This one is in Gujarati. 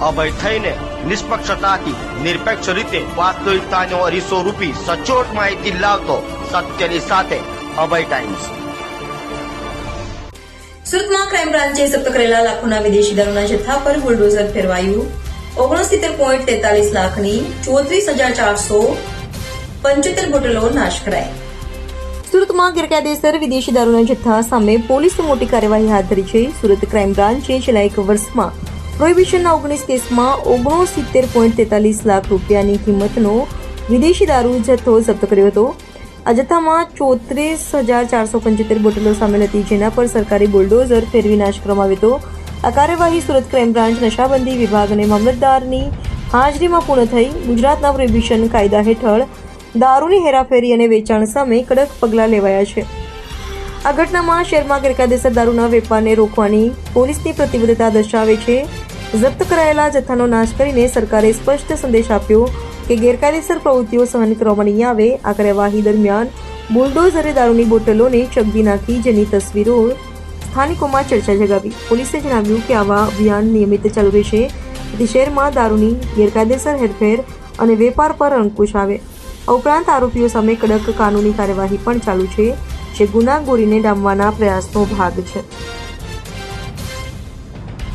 અભય થઈને નિષ્પક્ષતાથી, નિરપેક્ષ રીતે વાસ્તવિકતાનો અરીસો રૂપી સચોટ માહિતી લાવતો સત્યની સાથે અભય ટાઈમ્સ સુરતમાં ક્રાઇમ બ્રાન્ચે જપ્ત કરેલા લાખોના વિદેશી દારૂના જથ્થા પર બુલડોઝર ફેરવાયું. ઓગણસિત્તેર પોઈન્ટ તેતાલીસ લાખની ચોત્રીસ હજાર ચારસો પંચોતેર બોટલો નાશ કરાઈ. સુરતમાં ગેરકાયદેસર વિદેશી દારૂના જથ્થા સામે પોલીસે મોટી કાર્યવાહી હાથ ધરી છે. સુરત ક્રાઇમ બ્રાન્ચે છેલ્લા એક વર્ષમાં પ્રોહિબિશનના ઓગણીસ કેસમાં ઓગણસિત્તેર પોઈન્ટ તેતાલીસ લાખ રૂપિયાની કિંમતનો વિદેશી દારૂ જથ્થો જપ્ત કર્યો હતો. આ જથ્થામાં ચોત્રીસ હજાર ચારસો પંચોતેર બોટલો સામેલ હતી, જેના પર સરકારી બુલડોઝર ફેરવી નાશ કરવામાં આવ્યો હતો. આ કાર્યવાહી સુરત ક્રાઇમ બ્રાન્ચ નશાબંધી વિભાગ અને મામલતદારની હાજરીમાં પૂર્ણ થઈ. ગુજરાતના પ્રોહિબિશન કાયદા હેઠળ દારૂની હેરાફેરી અને વેચાણ સામે કડક પગલાં લેવાયા છે. આ ઘટનામાં શહેરમાં ગેરકાયદેસર દારૂના વેપારને રોકવાની પોલીસની પ્રતિબદ્ધતા દર્શાવે છે. જપ્ત કરાયેલા જથ્થાનો નાશ કરીને સરકારે સ્પષ્ટ સંદેશ આપ્યો કે ગેરકાયદેસર પ્રવૃત્તિઓ સહન કરવામાં નહીં આવે. આ કાર્યવાહી દરમિયાન બુલડોઝરે દારૂની બોટલોને ચગવી નાખી, જેની તસવીરો સ્થાનિકોમાં ચર્ચા જગાવી. પોલીસે જણાવ્યું કે આવા અભિયાન નિયમિત ચાલુ રહેશે. જેથી શહેરમાં દારૂની ગેરકાયદેસર હેરફેર અને વેપાર પર અંકુશ આવે. આ ઉપરાંત આરોપીઓ સામે કડક કાનૂની કાર્યવાહી પણ ચાલુ છે, જે ગુનાખોરીને ડામવાના પ્રયાસનો ભાગ છે.